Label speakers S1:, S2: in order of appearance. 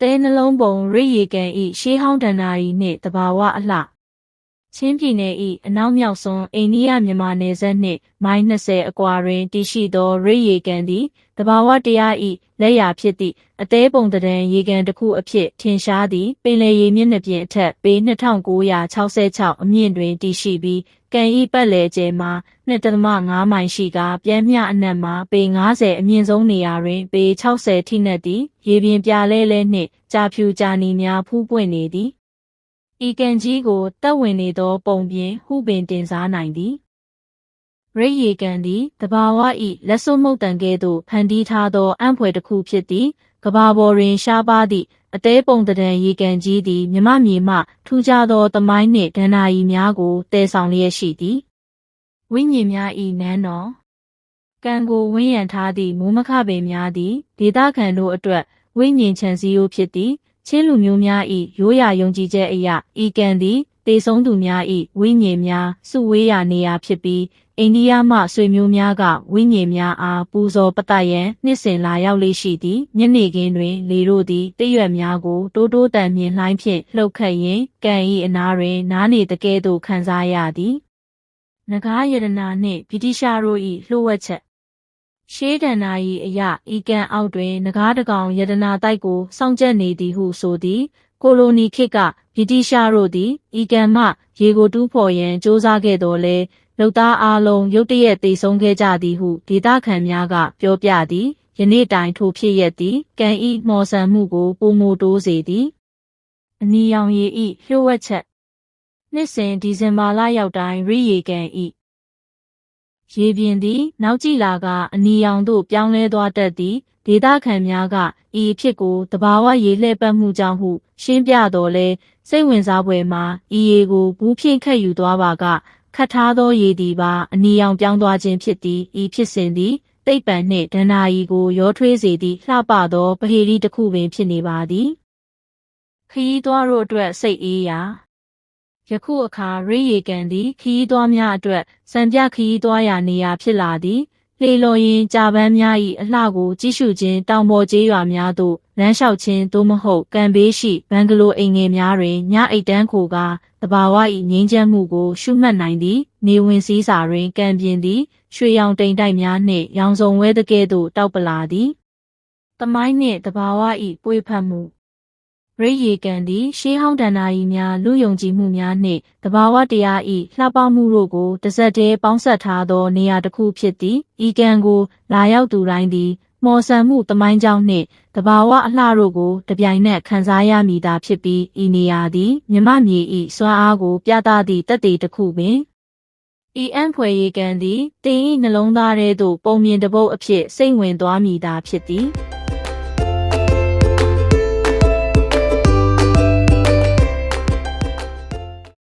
S1: သေးနှလုံးပုံရိပ်ရေကန်ဤရှေးဟောင်းဒဏ္ဍာရီနှင့်တဘာဝအလှ ချင်းပြည်နယ်၏အနောက်မြောက်စွန်းအိန္ဒိယမြန်မာနယ်စပ်နှင့်မိုင်20အကွာတွင်တည်ရှိသောရိပ်ရေကန်သည်တဘာဝတရား၏လက်ရာဖြစ်သည့်အသေးပုံတံရေကန်တစ်ခုအဖြစ်ထင်ရှားသည့်ပင်လယ်ရေမျက်နှာပြင်အထက်ပေ2966အမြင့်တွင်တည်ရှိပြီးကန်ဤပတ်လည်ကျဲမှာ2.5မိုင်ရှိကာပြမ်းမြအနက်မှာပေ90အမြင့်ဆုံးနေရာတွင်ပေ60ထိနှက်သည့်ရေပြင်ပြလဲလဲနှင့်ကြာဖြူကြာနီများဖူးပွင့်နေသည် ဤကန်ကြီးကိုတက်ဝင်နေသော ပုံပြင်ဟုပင်တင်စားနိုင်သည်ရိပ်ရေကန်သည်တဘာဝဤလက်စွပ်မှုတ်တံကဲ့သို့ဖန်တီးထားသောအံ့ဖွယ်တစ်ခုဖြစ်သည်ကဘာပေါ်တွင်ရှားပါသည့်အသေးပုံတံရေကန်ကြီးသည်မြမမြေမှထူးခြားသောသမိုင်းနှင့်ဒဏ္ဍာရီများကိုတည်ဆောင်လျက်ရှိသည်ဝိညာဉ်များဤနန်းတော်ကံကိုဝန်းရံထားသည့်မိုးမခပင်များသည်ဒေသခံတို့အတွက်ဝိညာဉ်ချမ်းစည်းရိုးဖြစ်သည် ချင်းလူမျိုးများဤရိုးရာယုံကြည်ချက်အရဤကံသည်တေဆုံးသူများဤဝိညာဉ်များစုဝေးရာနေရာဖြစ်ပြီးအိန္ဒိယမှဆွေမျိုးများကဝိညာဉ်များအားပူဇော်ပတရန်နှစ်စဉ်လာရောက်လေးရှိသည်ညနေခင်းတွင် လေတို့သည်တရွက်များကိုတိုးတိုးတန်မြင်လှိုင်းဖြင့်လှုပ်ခတ်ရင်းကံဤအနာတွင်နားနေတကဲ့သို့ခံစားရသည်နဂါးယရနာနှင့်ဗြိတိရှားတို့၏လှုပ်ဝက်ချက် ရှေးဒဏ္ဍာရီအရဤကံအောက်တွင်နဂါးတကောင်ယတနာတိုက်ကိုစောင့်ကြက်နေသည်ဟုဆိုသည် ကိုလိုနီခေတ်ကဗြိတိရှားတို့သည်ဤကံမှရေကိုတူးဖော်ရန်စ조사ခဲ့တော်လဲလုံသားအားလုံးရုတ်တရက်သေဆုံးခဲ့ကြသည်ဟုဒေသခံများကပြောပြသည်ယနေ့တိုင်ထိုဖြစ်ရက်သည်ကံဤမော်ဆန်မှုကိုပုံမိုတိုးစေသည်အနီရောင်ရည်ဤလျှို့ဝှက်ချက်နှစ်စဉ်ဒီဇင်ဘာလရောက်တိုင်းရိရေကံဤ ရေပြင်သည် နောက်ကြည့်လာကအနီရောင်သို့ပြောင်းလဲသွားတတ်သည်ဒေသခံများကဤအဖြစ်ကိုတဘာဝရေလှည့်ပတ်မှုကြောင့်ဟုရှင်းပြတော်လဲစိတ်ဝင်စားဖွယ်မှာဤရေကိုဘူးဖြင့်ခတ်ယူသွားပါကခတ်ထားသောရေသည်ပါအနီရောင်ပြောင်းသွားခြင်းဖြစ်သည်ဤဖြစ်စဉ်သည်တိတ်ပံနှင့်ဒဏ္ဍာရီကိုရောထွေးစေသည့်လှပသောပဟေရီတစ်ခုပင်ဖြစ်နေပါသည်ခရီးသွားတို့အတွက်စိတ်အေးရာ ယခုအခါရိရေကန်သည်ခရီးသွားများအတွက်စံပြခရီးသွားရာနေရာဖြစ်လာသည်လေလော်ရင်ကြာပန်းများ၏အလှကိုကြည့်ရှုခြင်းတောင်ပေါ်ကျေးရွာများသို့လမ်းလျှောက်ခြင်းသို့မဟုတ်ကံဘေးရှိဘန်ဂလိုအိမ်ငယ်များတွင်ညအိတ်တန်းခိုကာတဘာဝ၏ငြိမ်းချမ်းမှုကိုရှုမှတ်နိုင်သည်နေဝင်စည်းစာတွင်ကံပြင်းသည်ရွှေရောင်တိမ်တိုက်များနှင့်ရောင်စုံဝဲတကဲ့သို့တောက်ပလာသည်တမိုင်းနှင့်တဘာဝ၏ပွေဖက်မှု ရိတ်ရေကန်သည်ရှေးဟောင်းဒဏ္ဍာရီများလူယုံကြည်မှုများနှင့်တဘာဝတရား၏လှပမှုတို့ကိုတစ်စက်တည်းပေါင်းစပ်ထားသောနေရာတစ်ခုဖြစ်သည်ဤကံကို လာရောက်သူတိုင်းသည်မော်ဆန်မှုတမိုင်းကြောင်းနှင့်တဘာဝအလှတို့ကိုတပြိုင်နက်ခံစားရမည်သာဖြစ်ပြီးဤနေရာသည်မြမမြေ၏စွမ်းအားကို ပြသသည့်တက်သေးတစ်ခုပင်ဤအံဖွယ်ရေကန်သည်တင်း၏နှလုံးသားထဲသို့ပုံမြင်တပုတ်အဖြစ်စိတ်ဝင်သွားမည်သာဖြစ်သည်